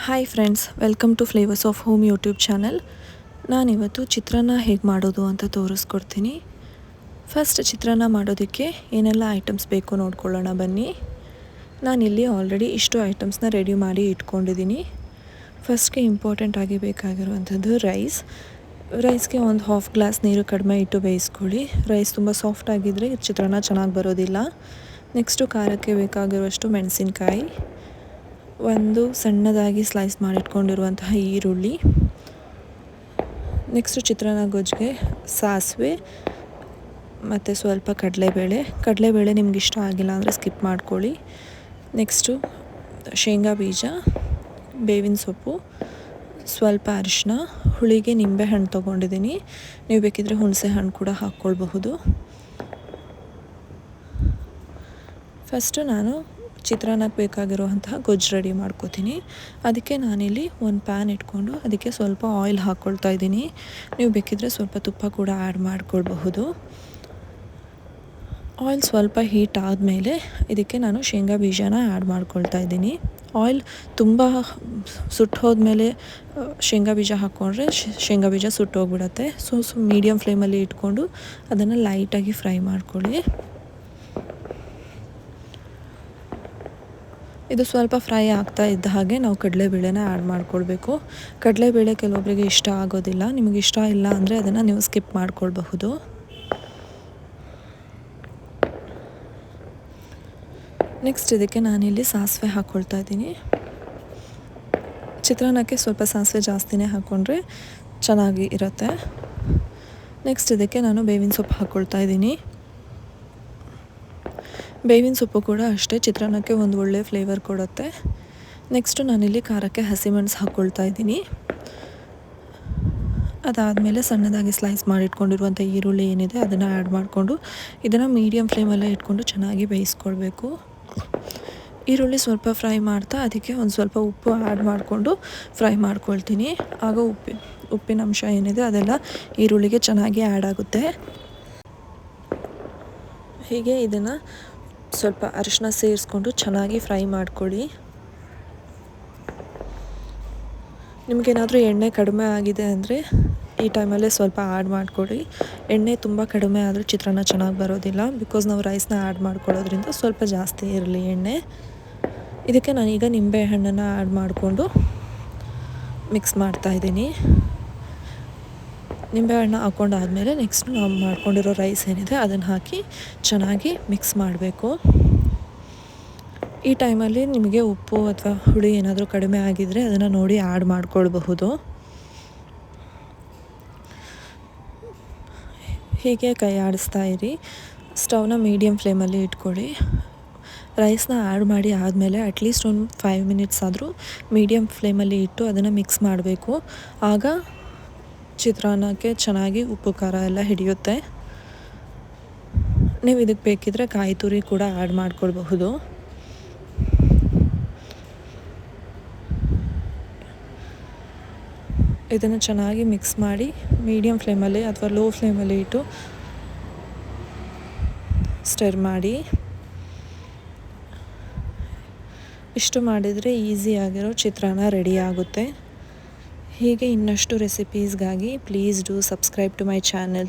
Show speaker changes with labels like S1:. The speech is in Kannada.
S1: Hi friends welcome to flavours of home YouTube channel ನಾನಿವತ್ತು ಚಿತ್ರಾನ್ನ ಹೇಗೆ ಮಾಡೋದು ಅಂತ ತೋರಿಸ್ಕೊಡ್ತೀನಿ. ಫಸ್ಟ್ ಚಿತ್ರಾನ್ನ ಮಾಡೋದಕ್ಕೆ ಏನೆಲ್ಲ ಐಟಮ್ಸ್ ಬೇಕು ನೋಡ್ಕೊಳ್ಳೋಣ ಬನ್ನಿ. ನಾನಿಲ್ಲಿ ಆಲ್ರೆಡಿ ಇಷ್ಟು ಐಟಮ್ಸ್ನ ರೆಡಿ ಮಾಡಿ ಇಟ್ಕೊಂಡಿದ್ದೀನಿ. ಫಸ್ಟ್ಗೆ ಇಂಪಾರ್ಟೆಂಟ್ ಆಗಿ ಬೇಕಾಗಿರುವಂಥದ್ದು ರೈಸ್ ರೈಸ್ಗೆ ಒಂದು ಹಾಫ್ ಗ್ಲಾಸ್ ನೀರು ಕಡಿಮೆ ಇಟ್ಟು ಬೇಯಿಸ್ಕೊಳ್ಳಿ. ರೈಸ್ ತುಂಬ ಸಾಫ್ಟ್ ಆಗಿದ್ದರೆ ಚಿತ್ರಾನ್ನ ಚೆನ್ನಾಗಿ ಬರೋದಿಲ್ಲ. ನೆಕ್ಸ್ಟು ಖಾರಕ್ಕೆ ಬೇಕಾಗಿರುವಷ್ಟು ಮೆಣಸಿನ್ಕಾಯಿ. ಒಂದು ಸಣ್ಣದಾಗಿ ಸ್ಲೈಸ್ ಮಾಡಿಟ್ಕೊಂಡಿರುವಂತಹ ಈರುಳ್ಳಿ. ನೆಕ್ಸ್ಟ್ ಚಿತ್ರಾನ್ನ ಗೊಜ್ಜಿಗೆ ಸಾಸಿವೆ ಮತ್ತು ಸ್ವಲ್ಪ ಕಡಲೆಬೇಳೆ. ಕಡಲೆಬೇಳೆ ನಿಮ್ಗೆ ಇಷ್ಟ ಆಗಿಲ್ಲ ಅಂದರೆ ಸ್ಕಿಪ್ ಮಾಡ್ಕೊಳ್ಳಿ. ನೆಕ್ಸ್ಟು ಶೇಂಗಾ ಬೀಜ, ಬೇವಿನ ಸೊಪ್ಪು, ಸ್ವಲ್ಪ ಅರಿಶಿನ ಹುಳಿಗೆ ನಿಂಬೆ ಹಣ್ಣು ತೊಗೊಂಡಿದ್ದೀನಿ. ನೀವು ಬೇಕಿದ್ರೆ ಹುಣಸೆ ಹಣ್ಣು ಕೂಡ ಹಾಕ್ಕೊಳ್ಬಹುದು. ಫಸ್ಟು ನಾನು ಚಿತ್ರಾನ್ನಕ್ಕೆ ಬೇಕಾಗಿರುವಂತಹ ಗೊಜ್ಜು ರೆಡಿ ಮಾಡ್ಕೋತೀನಿ. ಅದಕ್ಕೆ ನಾನಿಲ್ಲಿ ಒಂದು ಪ್ಯಾನ್ ಇಟ್ಕೊಂಡು ಅದಕ್ಕೆ ಸ್ವಲ್ಪ ಆಯಿಲ್ ಹಾಕ್ಕೊಳ್ತಾ ಇದ್ದೀನಿ. ನೀವು ಬೇಕಿದ್ರೆ ಸ್ವಲ್ಪ ತುಪ್ಪ ಕೂಡ ಆ್ಯಡ್ ಮಾಡ್ಕೊಳ್ಬಹುದು. ಆಯಿಲ್ ಸ್ವಲ್ಪ ಹೀಟ್ ಆದಮೇಲೆ ಇದಕ್ಕೆ ನಾನು ಶೇಂಗಾ ಬೀಜನ ಆ್ಯಡ್ ಮಾಡ್ಕೊಳ್ತಾ ಇದ್ದೀನಿ. ಆಯಿಲ್ ತುಂಬ ಸುಟ್ಟು ಹೋದ್ಮೇಲೆ ಶೇಂಗಾ ಬೀಜ ಹಾಕ್ಕೊಂಡ್ರೆ ಶೇಂಗಾ ಬೀಜ ಸುಟ್ಟೋಗ್ಬಿಡತ್ತೆ ಸೊ ಸೊ ಮೀಡಿಯಮ್ ಫ್ಲೇಮಲ್ಲಿ ಇಟ್ಕೊಂಡು ಅದನ್ನು ಲೈಟಾಗಿ ಫ್ರೈ ಮಾಡ್ಕೊಳ್ಳಿ. ಇದು ಸ್ವಲ್ಪ ಫ್ರೈ ಆಗ್ತಾ ಇದ್ದ ಹಾಗೆ ನಾವು ಕಡಲೆಬೇಳೆನ ಆ್ಯಡ್ ಮಾಡ್ಕೊಳ್ಬೇಕು. ಕಡಲೆಬೇಳೆ ಕೆಲವೊಬ್ಬರಿಗೆ ಇಷ್ಟ ಆಗೋದಿಲ್ಲ. ನಿಮಗೆ ಇಷ್ಟ ಇಲ್ಲ ಅಂದರೆ ಅದನ್ನು ನೀವು ಸ್ಕಿಪ್ ಮಾಡ್ಕೊಳ್ಬಹುದು. ನೆಕ್ಸ್ಟ್ ಇದಕ್ಕೆ ನಾನಿಲ್ಲಿ ಸಾಸಿವೆ ಹಾಕ್ಕೊಳ್ತಾ ಇದ್ದೀನಿ. ಚಿತ್ರಾನ್ನಕ್ಕೆ ಸ್ವಲ್ಪ ಸಾಸಿವೆ ಜಾಸ್ತಿನೇ ಹಾಕ್ಕೊಂಡ್ರೆ ಚೆನ್ನಾಗಿ ಇರುತ್ತೆ. ನೆಕ್ಸ್ಟ್ ಇದಕ್ಕೆ ನಾನು ಬೇವಿನ ಸೊಪ್ಪು ಹಾಕ್ಕೊಳ್ತಾ ಇದ್ದೀನಿ. ಬೇವಿನ ಸೊಪ್ಪು ಕೂಡ ಅಷ್ಟೇ, ಚಿತ್ರಾನ್ನಕ್ಕೆ ಒಂದು ಒಳ್ಳೆ ಫ್ಲೇವರ್ ಕೊಡುತ್ತೆ. ನೆಕ್ಸ್ಟು ನಾನಿಲ್ಲಿ ಖಾರಕ್ಕೆ ಹಸಿಮೆಣಸು ಹಾಕ್ಕೊಳ್ತಾ ಇದ್ದೀನಿ. ಅದಾದಮೇಲೆ ಸಣ್ಣದಾಗಿ ಸ್ಲೈಸ್ ಮಾಡಿಟ್ಕೊಂಡಿರುವಂಥ ಈರುಳ್ಳಿ ಏನಿದೆ ಅದನ್ನು ಆ್ಯಡ್ ಮಾಡಿಕೊಂಡು, ಇದನ್ನು ಮೀಡಿಯಮ್ ಫ್ಲೇಮಲ್ಲೇ ಇಟ್ಕೊಂಡು ಚೆನ್ನಾಗಿ ಬೇಯಿಸ್ಕೊಳ್ಬೇಕು. ಈರುಳ್ಳಿ ಸ್ವಲ್ಪ ಫ್ರೈ ಮಾಡ್ತಾ, ಅದಕ್ಕೆ ಒಂದು ಸ್ವಲ್ಪ ಉಪ್ಪು ಆ್ಯಡ್ ಮಾಡಿಕೊಂಡು ಫ್ರೈ ಮಾಡ್ಕೊಳ್ತೀನಿ. ಆಗ ಉಪ್ಪಿ, ಉಪ್ಪಿನ ಅಂಶ ಏನಿದೆ ಅದೆಲ್ಲ ಈರುಳ್ಳಿಗೆ ಚೆನ್ನಾಗಿ ಆ್ಯಡ್ ಆಗುತ್ತೆ. ಹೀಗೆ ಇದನ್ನು ಸ್ವಲ್ಪ ಅರಿಶಿನ ಸೇರಿಸ್ಕೊಂಡು ಚೆನ್ನಾಗಿ ಫ್ರೈ ಮಾಡ್ಕೊಳ್ಳಿ. ನಿಮಗೇನಾದರೂ ಎಣ್ಣೆ ಕಡಿಮೆ ಆಗಿದೆ ಅಂದರೆ ಈ ಟೈಮಲ್ಲೇ ಸ್ವಲ್ಪ ಆ್ಯಡ್ ಮಾಡ್ಕೊಳ್ಳಿ. ಎಣ್ಣೆ ತುಂಬ ಕಡಿಮೆ ಆದರೂ ಚಿತ್ರಾನ್ನ ಚೆನ್ನಾಗಿ ಬರೋದಿಲ್ಲ. ಬಿಕಾಸ್ ನಾವು ರೈಸ್ನ ಆ್ಯಡ್ ಮಾಡ್ಕೊಳ್ಳೋದ್ರಿಂದ ಸ್ವಲ್ಪ ಜಾಸ್ತಿ ಇರಲಿ ಎಣ್ಣೆ. ಇದಕ್ಕೆ ನಾನೀಗ ನಿಂಬೆ ಹಣ್ಣನ್ನು ಆ್ಯಡ್ ಮಾಡಿಕೊಂಡು ಮಿಕ್ಸ್ ಮಾಡ್ತಾಯಿದ್ದೀನಿ ನಿಂಬೆಹಣ್ಣು ಹಾಕ್ಕೊಂಡಾದಮೇಲೆ ನೆಕ್ಸ್ಟ್ ನಾವು ಮಾಡ್ಕೊಂಡಿರೋ ರೈಸ್ ಏನಿದೆ, ಅದನ್ನು ಹಾಕಿ ಚೆನ್ನಾಗಿ ಮಿಕ್ಸ್ ಮಾಡಬೇಕು. ಈ ಟೈಮಲ್ಲಿ ನಿಮಗೆ ಉಪ್ಪು ಅಥವಾ ಹುಳಿ ಏನಾದರೂ ಕಡಿಮೆ ಆಗಿದ್ದರೆ ಅದನ್ನು ನೋಡಿ ಆ್ಯಡ್ ಮಾಡ್ಕೊಳ್ಬಹುದು. ಹೀಗೆ ಕೈ ಆಡಿಸ್ತಾ ಇರಿ. ಸ್ಟವ್ನ ಮೀಡಿಯಮ್ ಫ್ಲೇಮಲ್ಲಿ ಇಟ್ಕೊಳ್ಳಿ. ರೈಸ್ನ ಆ್ಯಡ್ ಮಾಡಿ ಆದಮೇಲೆ ಅಟ್ಲೀಸ್ಟ್ ಒಂದು ಫೈವ್ ಮಿನಿಟ್ಸ್ ಆದರೂ ಮೀಡಿಯಮ್ ಫ್ಲೇಮಲ್ಲಿ ಇಟ್ಟು ಅದನ್ನು ಮಿಕ್ಸ್ ಮಾಡಬೇಕು. ಆಗ ಚಿತ್ರಾನ್ನಕ್ಕೆ ಚೆನ್ನಾಗಿ ಉಪ್ಪು, ಖಾರ ಎಲ್ಲ ಹಿಡಿಯುತ್ತೆ. ನೀವು ಇದಕ್ಕೆ ಬೇಕಿದ್ರೆ ಕಾಯಿ ತುರಿ ಕೂಡ ಆ್ಯಡ್ ಮಾಡ್ಕೊಳ್ಬಹುದು. ಇದನ್ನು ಚೆನ್ನಾಗಿ ಮಿಕ್ಸ್ ಮಾಡಿ ಮೀಡಿಯಮ್ ಫ್ಲೇಮಲ್ಲಿ ಅಥವಾ ಲೋ ಫ್ಲೇಮಲ್ಲಿ ಇಟ್ಟು ಸ್ಟರ್ ಮಾಡಿ. ಇಷ್ಟು ಮಾಡಿದರೆ ಈಸಿಯಾಗಿರೋ ಚಿತ್ರಾನ್ನ ರೆಡಿ ಆಗುತ್ತೆ. ಹೀಗೆ ಇನ್ನಷ್ಟು ರೆಸಿಪೀಸ್ಗಾಗಿ please do subscribe to my channel